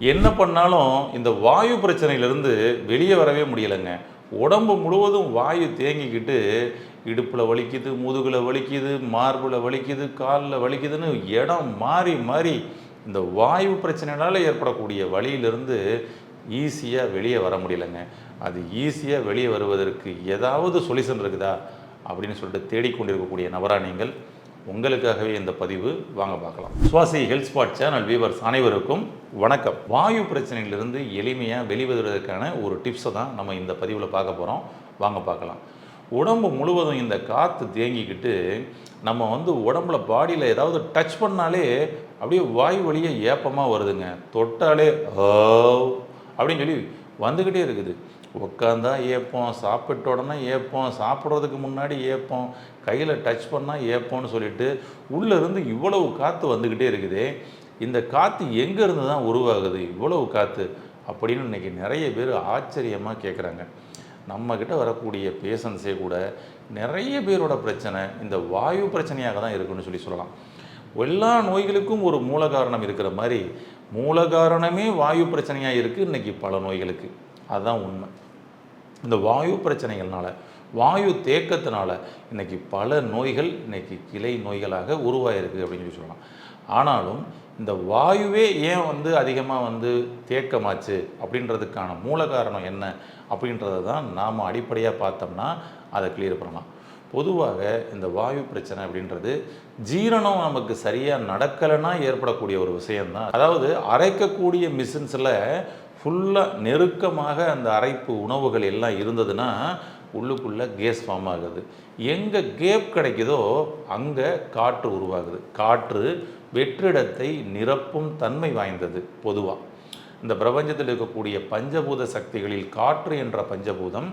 என்ன பண்ணாலும் இந்த வாயு பிரச்சனையிலேருந்து வெளியே வரவே முடியலைங்க. உடம்பு முழுவதும் வாயு தேங்கிக்கிட்டு இடுப்பில் வலிக்குது முதுகில் வலிக்குது மார்பில் வலிக்குது காலில் வலிக்குதுன்னு இடம் மாறி மாறி இந்த வாயு பிரச்சனைனால ஏற்படக்கூடிய வழியிலிருந்து ஈஸியாக வெளியே வர முடியலைங்க. அது ஈஸியாக வெளியே வருவதற்கு ஏதாவது சொல்யூஷன் இருக்குதா? அப்படின்னு சொல்லிட்டு தேடிக்கொண்டிருக்கக்கூடிய நபராக நீங்கள் உங்களுக்காகவே இந்த பதிவு. வாங்க பார்க்கலாம். Swasi health spot channel viewers அனைவருக்கும் வணக்கம். வாயு பிரச்சனையிலிருந்து எளிமையாக வெளிவருவதற்கான ஒரு டிப்ஸை தான் நம்ம இந்த பதிவில் பார்க்க போகிறோம் வாங்க பார்க்கலாம். உடம்பு முழுவதும் இந்த காற்று தேங்கிக்கிட்டு நம்ம வந்து உடம்புல பாடியில் ஏதாவது டச் பண்ணாலே அப்படியே வாயு வழியே ஏப்பமாக வருதுங்க. தொட்டாலே ஓ அப்படின்னு சொல்லி வந்துக்கிட்டே இருக்குது. உட்காந்தா ஏப்போம் சாப்பிட்ட உடனே ஏப்போம் சாப்பிட்றதுக்கு முன்னாடி ஏப்போம் கையில் டச் பண்ணால் ஏப்போம்னு சொல்லிட்டு உள்ளேருந்து இவ்வளவு காற்று வந்துக்கிட்டே இருக்குது. இந்த காற்று எங்கேருந்து தான் உருவாகுது? இவ்வளவு காற்று அப்படின்னு இன்னைக்கு நிறைய பேர் ஆச்சரியமாக கேட்குறாங்க நம்மக்கிட்ட வரக்கூடிய பேஷண்ட்ஸே கூட நிறைய பேரோட பிரச்சனை இந்த வாயு பிரச்சனையாக தான் இருக்குன்னு சொல்லி சொல்லலாம். எல்லா நோய்களுக்கும் ஒரு மூல காரணம் இருக்கிற மாதிரி மூல காரணமே வாயு பிரச்சனையாக இருக்குது இன்றைக்கி பல நோய்களுக்கு. அதுதான் உண்மை. இந்த வாயு பிரச்சனைகள்னால வாயு தேக்கத்தினால இன்னைக்கு பல நோய்கள் இன்னைக்கு கிளை நோய்களாக உருவாயிருக்கு அப்படின்னு சொல்லி சொல்லலாம். ஆனாலும் இந்த வாயுவே ஏன் வந்து அதிகமாக வந்து தேக்கமாச்சு அப்படின்றதுக்கான மூல காரணம் என்ன அப்படின்றத தான் நாம் அடிப்படையாக பார்த்தோம்னா அதை கிளியர் பண்ணலாம். பொதுவாக இந்த வாயு பிரச்சனை அப்படின்றது ஜீரணம் நமக்கு சரியாக நடக்கலைன்னா ஏற்படக்கூடிய ஒரு விஷயம்தான். அதாவது அரைக்கக்கூடிய மிஷின்ஸில் ஃபுல்லாக நெருக்கமாக அந்த அரைப்பு உணவுகள் எல்லாம் இருந்ததுன்னா உள்ளுக்குள்ளே கேஸ் ஃபார்ம் ஆகுது. எங்கே கேப் கிடைக்குதோ அங்கே காற்று உருவாகுது. காற்று வெற்றிடத்தை நிரப்பும் தன்மை வாய்ந்தது பொதுவாக இந்த பிரபஞ்சத்தில் இருக்கக்கூடிய பஞ்சபூத சக்திகளில் காற்று என்ற பஞ்சபூதம்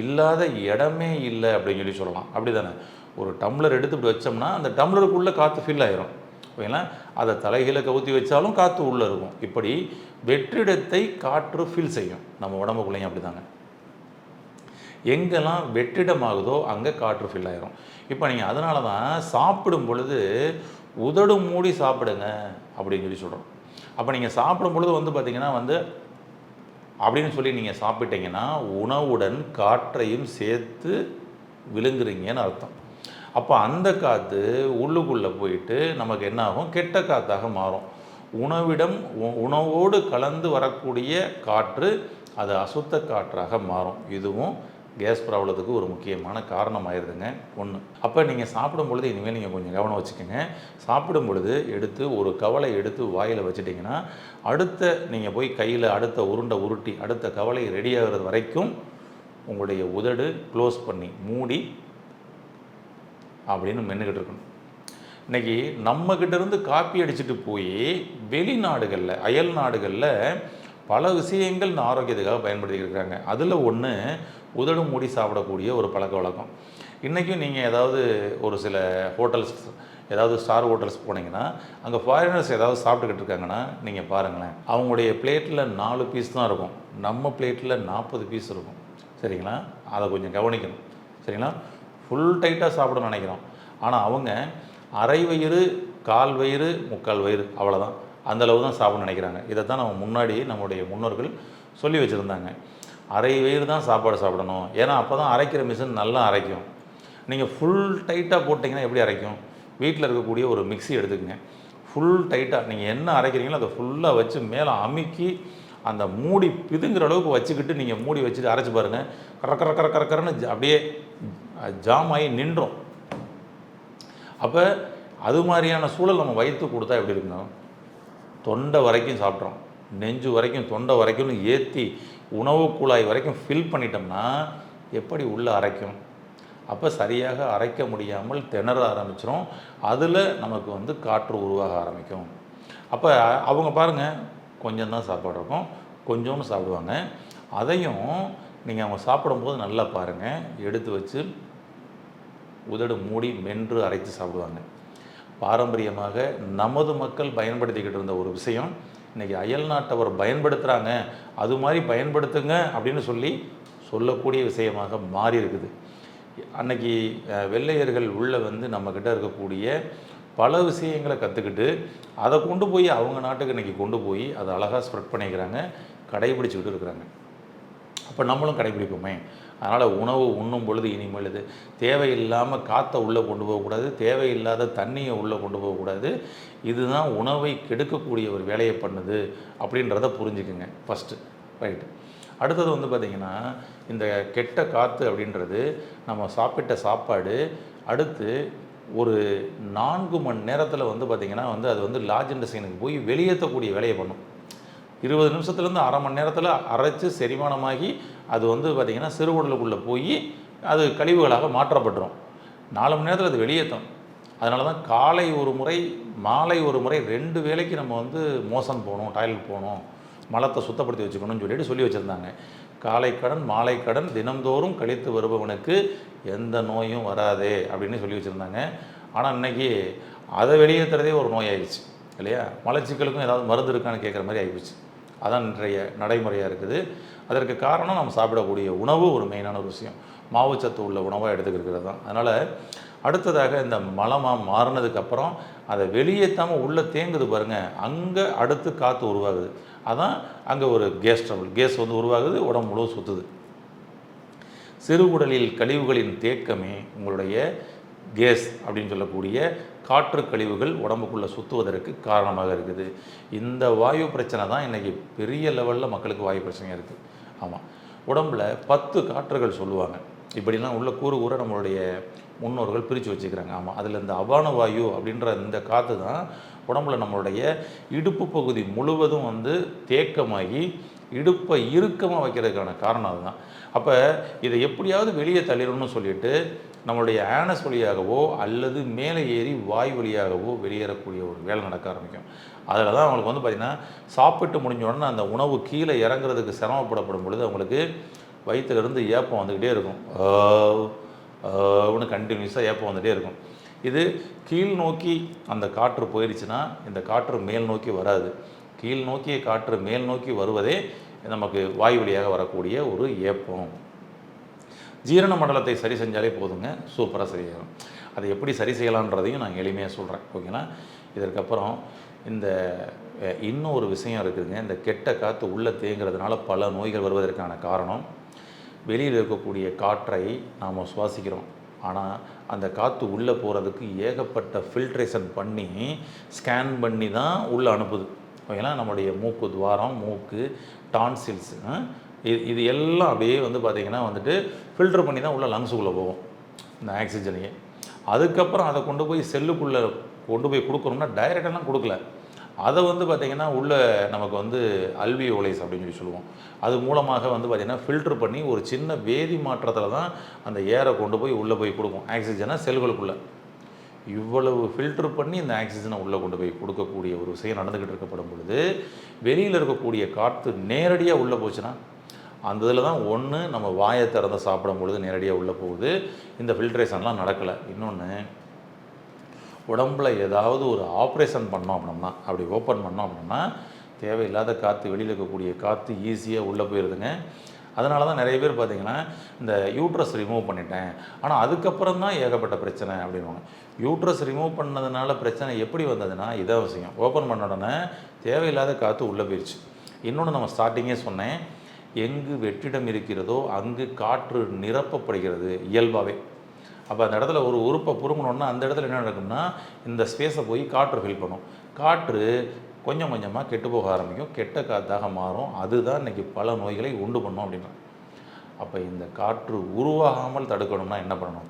இல்லாத இடமே இல்லை அப்படின்னு சொல்லி சொல்லலாம். அப்படி தானே ஒரு டம்ளர் எடுத்து இப்படி வச்சோம்னா அந்த டம்ளருக்குள்ளே காற்று ஃபில் ஆயிரும். ஓகேங்களா? அதை தலைகீழ கவுத்தி வச்சாலும் காற்று உள்ளே இருக்கும். இப்படி வெற்றிடத்தை காற்று ஃபில் செய்யும். நம்ம உடம்புக்குள்ளேயும் அப்படி தாங்க எங்கெல்லாம் வெற்றிடமாகுதோ அங்கே காற்று ஃபில் ஆகிரும் இப்போ நீங்கள் அதனால தான் சாப்பிடும் பொழுது உதடு மூடி சாப்பிடுங்க அப்படின்னு சொல்லி சொல்கிறோம் அப்போ நீங்கள் சாப்பிடும் பொழுது வந்து பார்த்தீங்கன்னா வந்து அப்படின்னு சொல்லி நீங்கள் சாப்பிட்டீங்கன்னா உணவுடன் காற்றையும் சேர்த்து விழுங்குறீங்கன்னு அர்த்தம். அப்போ அந்த காற்று உள்ளுக்குள்ளே போயிட்டு நமக்கு என்ன ஆகும் கெட்ட காற்றாக மாறும். உணவிடம் உ- உணவோடு கலந்து வரக்கூடிய காற்று அது அசுத்த காற்றாக மாறும். இதுவும் கேஸ் ப்ராப்ளத்துக்கு ஒரு முக்கியமான காரணம் ஆயிருதுங்க ஒன்று அப்போ நீங்கள் சாப்பிடும் பொழுது இனிமேல் நீங்கள் கொஞ்சம் கவனம் வச்சுக்கோங்க. சாப்பிடும் பொழுது எடுத்து ஒரு கவலை எடுத்து வாயில் வச்சிட்டிங்கன்னா அடுத்த நீங்கள் போய் கையில் அடுத்த உருண்டை உருட்டி அடுத்த கவலை ரெடி ஆகிறது வரைக்கும் உங்களுடைய உதடு க்ளோஸ் பண்ணி மூடி அப்படின்னு மென்னுக்கிட்டு இருக்கணும். இன்னைக்கு நம்மக்கிட்ட இருந்து காப்பி அடிச்சுட்டு போய் வெளிநாடுகளில் அயல் நாடுகளில் பல விஷயங்கள் இந்த ஆரோக்கியத்துக்காக பயன்படுத்திட்டு இருக்காங்க. அதில் ஒன்று உதடு மூடி சாப்பிடக்கூடிய ஒரு பழக்க வழக்கம். இன்றைக்கும் நீங்கள் ஏதாவது ஒரு சில ஹோட்டல்ஸ் ஏதாவது ஸ்டார் ஹோட்டல்ஸ் போனீங்கன்னா அங்கே ஃபாரினர்ஸ் ஏதாவது சாப்பிட்டுக்கிட்டு இருக்காங்கன்னா நீங்கள் பாருங்களேன் அவங்களுடைய பிளேட்டில் நாலு பீஸ் தான் இருக்கும். நம்ம பிளேட்டில் நாற்பது பீஸ் இருக்கும். சரிங்களா? அதை கொஞ்சம் கவனிக்கணும். சரிங்களா? ஃபுல் டைட்டாக சாப்பிடணும்னு நினைக்கிறோம். ஆனால் அவங்க அரை வயிறு கால் வயிறு முக்கால் வயிறு அவ்வளோதான் அந்தளவு தான் சாப்பிட நினைக்கிறாங்க. இதை தான் நம்ம முன்னாடி நம்முடைய முன்னோர்கள் சொல்லி வச்சுருந்தாங்க. அரை வயிறு தான் சாப்பாடு சாப்பிடணும். ஏன்னா அப்போ தான் அரைக்கிற மிஷின் நல்லா அரைக்கும். நீங்கள் ஃபுல் டைட்டாக போட்டிங்கன்னா எப்படி அரைக்கும்? வீட்டில் இருக்கக்கூடிய ஒரு மிக்ஸி எடுத்துக்கங்க. ஃபுல் டைட்டாக நீங்கள் என்ன அரைக்கிறீங்களோ அதை ஃபுல்லாக வச்சு மேலே அமுக்கி அந்த மூடி பிதுங்கிற அளவுக்கு வச்சுக்கிட்டு நீங்கள் மூடி வச்சுட்டு அரைச்சி பாருங்கள் கர கர கர கரன்னு அப்படியே ஜாம் ஆகி நின்றோம். அப்போ அது மாதிரியான சூழல் நம்ம வயிற்று கொடுத்தா எப்படி இருக்கணும் தொண்டை வரைக்கும் சாப்பிட்றோம். நெஞ்சு வரைக்கும் தொண்டை வரைக்கும் ஏற்றி உணவு குழாய் வரைக்கும் ஃபில் பண்ணிட்டோம்னா எப்படி உள்ளே அரைக்கும்? அப்போ சரியாக அரைக்க முடியாமல் திணற ஆரம்பிச்சிரும். அதில் நமக்கு வந்து காற்று உருவாக ஆரம்பிக்கும். அப்போ அவங்க பாருங்கள் கொஞ்சம் தான் சாப்பாடு இருக்கும். கொஞ்சோன்னு சாப்பிடுவாங்க. அதையும் நீங்கள் அவங்க சாப்பிடும்போது நல்லா பாருங்கள் எடுத்து வச்சு உதடு மூடி மென்று அரைத்து சாப்பிடுவாங்க. பாரம்பரியமாக நமது மக்கள் பயன்படுத்திக்கிட்டு இருந்த ஒரு விஷயம் இன்றைக்கி அயல் நாட்டவர் பயன்படுத்துகிறாங்க அது மாதிரி பயன்படுத்துங்க அப்படின்னு சொல்லி சொல்லக்கூடிய விஷயமாக மாறி இருக்குது. அன்னைக்கு வெள்ளையர்கள் உள்ளே வந்து நம்மக்கிட்ட இருக்கக்கூடிய பல விஷயங்களை கற்றுக்கிட்டு அதை கொண்டு போய் அவங்க நாட்டுக்கு இன்றைக்கி கொண்டு போய் அதை அழகாக ஸ்ப்ரெட் பண்ணிக்கிறாங்க கடைபிடிச்சிக்கிட்டு இருக்கிறாங்க. அப்போ நம்மளும் கடைபிடிப்போமே. அதனால் உணவு உண்ணும் பொழுது இனிமேல் இது. தேவையில்லாமல் காற்றை உள்ளே கொண்டு போகக்கூடாது தேவையில்லாத தண்ணியை உள்ளே கொண்டு போகக்கூடாது இதுதான் உணவை கெடுக்கக்கூடிய ஒரு வேலையை பண்ணுது அப்படின்றத புரிஞ்சுக்குங்க. ஃபஸ்ட்டு ரைட்டு அடுத்தது வந்து பார்த்திங்கன்னா இந்த கெட்ட காற்று அப்படின்றது நம்ம சாப்பிட்ட சாப்பாடு அடுத்து ஒரு நான்கு மணி நேரத்தில் வந்து பார்த்திங்கன்னா வந்து அது வந்து லாஜ் இண்டஸ்ட்ரியனுக்கு போய் வெளியேற்றக்கூடிய வேலையை பண்ணும். இருபது நிமிஷத்துலேருந்து அரை மணி நேரத்தில் அரைச்சு செரிமானமாகி அது வந்து பார்த்திங்கன்னா சிறுகுடலுக்குள்ளே போய் அது கழிவுகளாக மாற்றப்பட்டுரும். நாலு மணி நேரத்தில் அது வெளியேற்றும். அதனால தான் காலை ஒரு முறை மாலை ஒரு முறை ரெண்டு வேளைக்கு நம்ம வந்து மோசம் போகணும் டாய்லெட் போகணும் மலத்தை சுத்தப்படுத்தி வச்சுக்கணும்னு சொல்லிட்டு சொல்லி வச்சுருந்தாங்க. காலை கடன் மாலை கடன் தினம்தோறும் கழித்து வருபவனுக்கு எந்த நோயும் வராது அப்படின்னு சொல்லி வச்சுருந்தாங்க. ஆனால் இன்னைக்கு அதை வெளியேற்றுறதே ஒரு நோயாயிடுச்சு இல்லையா? மலச்சிக்கலுக்கும் ஏதாவது மருந்து இருக்கான்னு கேட்குற மாதிரி ஆகிடுச்சு அதான் இன்றைய நடைமுறையாக இருக்குது. அதற்கு காரணம் நம்ம சாப்பிடக்கூடிய உணவு ஒரு மெயினான ஒரு விஷயம். மாவுச்சத்து உள்ள உணவாக எடுத்துக்கிறது தான். அதனால் அடுத்ததாக இந்த மலமாக மாறினதுக்கப்புறம் அதை வெளியேற்றாமல் உள்ளே தேங்குது பாருங்கள் அங்கே அடுத்து காற்று உருவாகுது. அதான் அங்கே ஒரு கேஸ் ட்ரபிள் கேஸ் வந்து உருவாகுது உடம்பு முழுவதும் சுற்றுது சிறுகுடலில் கழிவுகளின் தேக்கமே உங்களுடைய கேஸ் அப்படின்னு சொல்லக்கூடிய காற்று கழிவுகள் உடம்புக்குள்ளே சுற்றுவதற்கு காரணமாக இருக்குது. இந்த வாயு பிரச்சனை தான் இன்றைக்கி பெரிய லெவலில் மக்களுக்கு வாயு பிரச்சனையாக இருக்குது ஆமாம் உடம்பில் பத்து காற்றுகள் சொல்லுவாங்க. இப்படிலாம் உள்ள கூறு கூற நம்மளுடைய முன்னோர்கள் பிரித்து வச்சுக்கிறாங்க. ஆமாம் அதில் இந்த அபான வாயு அப்படின்ற இந்த காற்று தான் உடம்புல நம்மளுடைய இடுப்பு பகுதி முழுவதும் வந்து தேக்கமாகி இடுப்பை இறுக்கமாக வைக்கிறதுக்கான காரணம் அதுதான். அப்போ இதை எப்படியாவது வெளியே தள்ளிடணும்னு சொல்லிட்டு நம்மளுடைய ஆனஸ் வழியாகவோ அல்லது மேலே ஏறி வாய் வழியாகவோ வெளியேறக்கூடிய ஒரு வேலை நடக்க ஆரம்பிக்கும். அதில் தான் அவங்களுக்கு வந்து பார்த்திங்கன்னா சாப்பிட்டு முடிஞ்ச உடனே அந்த உணவு கீழே இறங்குறதுக்கு சிரமப்படப்படும் பொழுது அவங்களுக்கு வயிற்றுலேருந்து ஏப்பம் வந்துக்கிட்டே இருக்கும். ஒன்று கண்டினியூஸாக ஏப்பம் வந்துகிட்டே இருக்கும். இது கீழ் நோக்கி அந்த காற்று போயிடுச்சுன்னா இந்த காற்று மேல் நோக்கி வராது. கீழ் நோக்கிய காற்று மேல் நோக்கி வருவதே நமக்கு வாய் வழியாக வரக்கூடிய ஒரு ஏப்பம். ஜீரண மண்டலத்தை சரி செஞ்சாலே போதுங்க. சூப்பராக சரியாகும் அதை எப்படி சரி செய்யலான்றதையும் நான் எளிமையாக சொல்கிறேன் ஓகேங்களா இதற்கப்புறம் இந்த இன்னொரு இன்னும் ஒரு விஷயம் இருக்குதுங்க. இந்த கெட்ட காற்று உள்ளே தேங்கிறதுனால பல நோய்கள் வருவதற்கான காரணம். வெளியில் இருக்கக்கூடிய காற்றை நாம் சுவாசிக்கிறோம். ஆனால் அந்த காற்று உள்ளே போகிறதுக்கு ஏகப்பட்ட ஃபில்ட்ரேஷன் பண்ணி ஸ்கேன் பண்ணி தான் உள்ளே அனுப்புது. ஓகேங்களா நம்முடைய மூக்கு துவாரம் மூக்கு டான்சில்ஸ் இது இது எல்லாம் அப்படியே வந்து பார்த்திங்கன்னா வந்துட்டு ஃபில்டர் பண்ணி தான் உள்ளே லங்ஸுக்குள்ளே போகும் இந்த ஆக்சிஜனையே அதுக்கப்புறம் அதை கொண்டு போய் செல்லுக்குள்ளே கொண்டு போய் கொடுக்கணும்னா டைரெக்டெல்லாம் கொடுக்கல. அதை வந்து பார்த்திங்கன்னா உள்ளே நமக்கு வந்து அல்வியோலைஸ் அப்படின்னு சொல்லி சொல்லுவோம். அது மூலமாக வந்து பார்த்திங்கன்னா ஃபில்டர் பண்ணி ஒரு சின்ன வேதி மாற்றத்தில் தான் அந்த ஏரை கொண்டு போய் உள்ளே போய் கொடுக்கும் ஆக்சிஜனை செல்களுக்குள்ளே இவ்வளவு ஃபில்டர் பண்ணி இந்த ஆக்சிஜனை உள்ளே கொண்டு போய் கொடுக்கக்கூடிய ஒரு விஷயம் நடந்துக்கிட்டு இருக்கப்படும் பொழுது வெளியில் இருக்கக்கூடிய காற்று நேரடியாக உள்ளே போச்சுன்னா அந்த இதில் தான் ஒன்று நம்ம வாயை திறந்து சாப்பிடும் பொழுது நேரடியாக உள்ளே போகுது. இந்த ஃபில்ட்ரேஷன்லாம் நடக்கலை. இன்னொன்று உடம்புல ஏதாவது ஒரு ஆப்ரேஷன் பண்ணோம் அப்படின்னா அப்படி ஓப்பன் பண்ணோம் அப்படின்னா தேவையில்லாத காற்று வெளியில் இருக்கக்கூடிய காற்று ஈஸியாக உள்ளே போயிடுதுங்க அதனால தான் நிறைய பேர் பார்த்திங்கன்னா இந்த யூட்ரஸ் ரிமூவ் பண்ணிட்டேன். ஆனால் அதுக்கப்புறம் தான் ஏகப்பட்ட பிரச்சனை அப்படின்வாங்க யூட்ரஸ் ரிமூவ் பண்ணதுனால பிரச்சனை எப்படி வந்ததுன்னா இதான் அவசியம் ஓப்பன் பண்ண உடனே தேவையில்லாத காற்று உள்ளே போயிடுச்சு இன்னொன்று நம்ம ஸ்டார்டிங்கே சொன்னேன். எங்கு வெற்றிடம் இருக்கிறதோ அங்கு காற்று நிரப்பப்படுகிறது இயல்பாகவே அப்போ அந்த இடத்துல ஒரு உறுப்பை புருங்கணுன்னா அந்த இடத்துல என்ன நடக்கும்னா இந்த ஸ்பேஸை போய் காற்று ஃபில் பண்ணும். காற்று கொஞ்சம் கொஞ்சமாக கெட்டு போக ஆரம்பிக்கும். கெட்ட காற்றாக மாறும். அதுதான் இன்றைக்கி பல நோய்களை உண்டு பண்ணும் அப்படின்னா. அப்போ இந்த காற்று உருவாகாமல் தடுக்கணும்னா என்ன பண்ணணும்?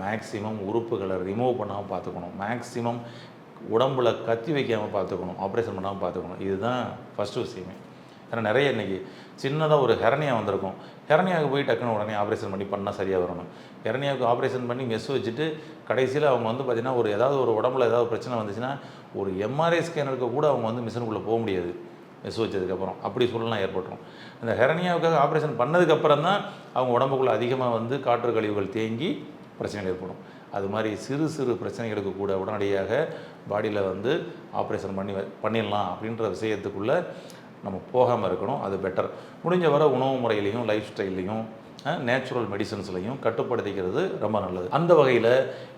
மேக்ஸிமம் உறுப்புகளை ரிமூவ் பண்ணாமல் பார்த்துக்கணும். மேக்ஸிமம் உடம்புல கத்தி வைக்காமல் பார்த்துக்கணும். ஆப்ரேஷன் பண்ணாமல் பார்த்துக்கணும். இதுதான் ஃபஸ்ட்டு விஷயமே. ஏன்னா நிறைய இன்றைக்கி சின்னதாக ஒரு ஹெரனியா வந்திருக்கும். ஹெரனியாவுக்கு போய் டக்குன்னு உடனே ஆப்ரேஷன் பண்ணி பண்ணால் சரியாக வரணும். ஹெரனியாவுக்கு ஆப்ரேஷன் பண்ணி மெஸ் வச்சுட்டு கடைசியில் அவங்க வந்து பார்த்திங்கன்னா ஒரு ஏதாவது ஒரு உடம்புல ஏதாவது பிரச்சனை வந்துச்சுன்னா ஒரு எம்ஆர்ஐ ஸ்கேனருக்கு கூட அவங்க வந்து மிஷினுக்குள்ளே போக முடியாது. மெஸ் வச்சதுக்கப்புறம் அப்படி சூழ்நிலை ஏற்பட்டுரும். அந்த ஹெரனியாவுக்காக ஆப்ரேஷன் பண்ணதுக்கப்புறம் தான் அவங்க உடம்புக்குள்ளே அதிகமாக வந்து காற்று கழிவுகள் தேங்கி பிரச்சனைகள் ஏற்படும். அது மாதிரி சிறு சிறு பிரச்சனைகளுக்கு கூட உடனடியாக பாடியில் வந்து ஆப்ரேஷன் பண்ணி வ- பண்ணிடலாம் அப்படின்ற விஷயத்துக்குள்ளே நம்ம போகாமல் இருக்கணும் அது பெட்டர் முடிஞ்ச வரை உணவு முறையிலையும் லைஃப் ஸ்டைல்லையும் நேச்சுரல் மெடிசன்ஸ்லையும் கட்டுப்படுத்திக்கிறது ரொம்ப நல்லது. அந்த வகையில்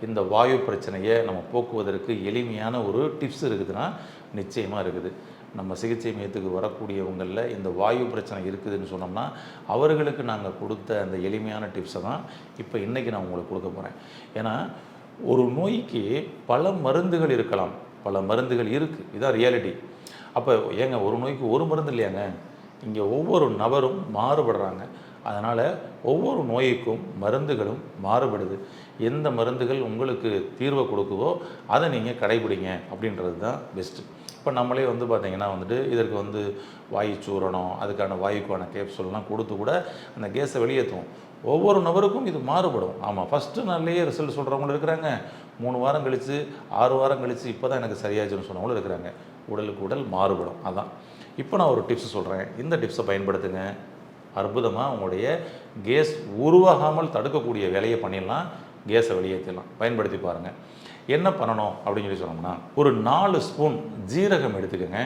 இந்த வாயு பிரச்சனையை நம்ம போக்குவதற்கு எளிமையான ஒரு டிப்ஸ் இருக்குதுன்னா நிச்சயமாக இருக்குது. நம்ம சிகிச்சை மையத்துக்கு வரக்கூடியவங்களில் இந்த வாயு பிரச்சனை இருக்குதுன்னு சொன்னோம்னா அவர்களுக்கு நாங்கள் கொடுத்த அந்த எளிமையான டிப்ஸை தான் இப்போ இன்றைக்கி நான் உங்களுக்கு கொடுக்க போகிறேன் ஏன்னா ஒரு நோய்க்கு பல மருந்துகள் இருக்கலாம். பல மருந்துகள் இருக்குது இதான் ரியாலிட்டி அப்போ ஏங்க ஒரு நோய்க்கு ஒரு மருந்து இல்லையாங்க? இங்கே ஒவ்வொரு நபரும் மாறுபடுறாங்க. அதனால் ஒவ்வொரு நோய்க்கும் மருந்துகளும் மாறுபடுது. எந்த மருந்துகள் உங்களுக்கு தீர்வை கொடுக்குதோ அதை நீங்கள் கடைபிடிங்க அப்படின்றது தான் பெஸ்ட்டு இப்போ நம்மளே வந்து பார்த்திங்கன்னா வந்துட்டு இதற்கு வந்து வாயு சூரணம் அதுக்கான வாயுக்கான கேப்சூல்லாம் கொடுத்து கூட அந்த கேஸை வெளியேற்றுவோம் ஒவ்வொரு நபருக்கும் இது மாறுபடும். ஆமாம் ஃபஸ்ட்டு நாள்லேயே ரிசல்ட் சொல்கிறவங்களும் இருக்கிறாங்க. மூணு வாரம் கழித்து ஆறு வாரம் கழித்து இப்போ தான் எனக்கு சரியாச்சுன்னு சொன்னவங்களும் இருக்கிறாங்க. உடலுக்கு உடல் மாறுபடும். அதான். இப்போ நான் ஒரு டிப்ஸ் சொல்கிறேன் இந்த டிப்ஸை பயன்படுத்துங்க. அற்புதமாக உங்களுடைய கேஸ் உருவாகாமல் தடுக்கக்கூடிய வேலையை பண்ணிடலாம். கேஸை வெளியேற்றலாம் பயன்படுத்தி பாருங்கள் என்ன பண்ணணும் அப்படின்னு சொல்லி சொன்னோம்னா ஒரு நாலு ஸ்பூன் ஜீரகம் எடுத்துக்கோங்க.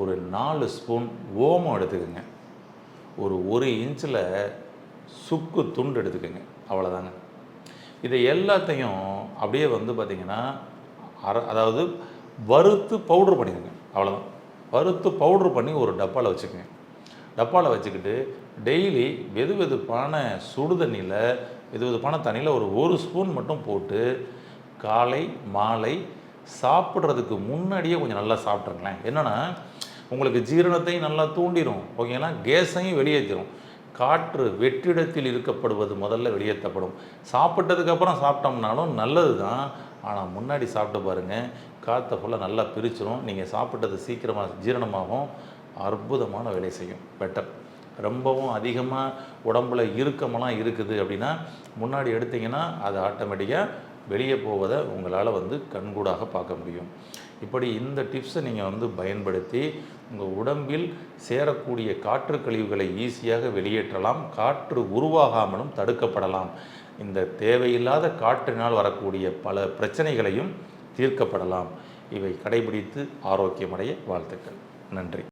ஒரு நாலு ஸ்பூன் ஓமம் எடுத்துக்கோங்க. ஒரு ஒரு இன்ச்சில் சுக்கு துண்டு எடுத்துக்கோங்க. அவ்வளோதாங்க இதை எல்லாத்தையும் அப்படியே வந்து பார்த்திங்கன்னா அர அதாவது வறுத்து பவுட்ரு பண்ணிடுங்க அவ்வளோதான் வறுத்து பவுட்ரு பண்ணி ஒரு டப்பாவில் வச்சுக்கோங்க. டப்பாவில் வச்சுக்கிட்டு டெய்லி வெது வெதுப்பான சுடு தண்ணியில் வெது வெதுப்பான தண்ணியில் ஒரு ஒரு ஸ்பூன் மட்டும் போட்டு காலை மாலை சாப்பிட்றதுக்கு முன்னாடியே கொஞ்சம் நல்லா சாப்பிட்ருங்களேன் என்னென்னா உங்களுக்கு ஜீரணத்தையும் நல்லா தூண்டிடும் ஓகேங்களா? கேஸையும் வெளியேற்றிடும் காற்று வெற்றிடத்தில் இருக்கப்படுவது முதல்ல வெளியேற்றப்படும். சாப்பிட்டதுக்கப்புறம் சாப்பிட்டோம்னாலும் நல்லது தான் ஆனால் முன்னாடி சாப்பிட்டு பாருங்கள் காற்றை ஃபுல்லாக நல்லா பிரிச்சிடும் நீங்கள் சாப்பிட்டது சீக்கிரமாக ஜீரணமாகும். அற்புதமான வேலை செய்யும். பெட்டர் ரொம்பவும் அதிகமாக உடம்புல இறுக்கமெல்லாம் இருக்குது அப்படின்னா முன்னாடி எடுத்தீங்கன்னா அது ஆட்டோமேட்டிக்காக வெளியே போவதை உங்களால் வந்து கண்கூடாக பார்க்க முடியும். இப்படி இந்த டிப்ஸை நீங்கள் வந்து பயன்படுத்தி உங்கள் உடம்பில் சேரக்கூடிய காற்று கழிவுகளை ஈஸியாக வெளியேற்றலாம். காற்று உருவாகாமலும் தடுக்கப்படலாம். இந்த தேவையில்லாத காற்றினால் வரக்கூடிய பல பிரச்சனைகளையும் தீர்க்கப்படலாம். இவை கடைபிடித்து ஆரோக்கியமடைய வாழ்த்துக்கள். நன்றி.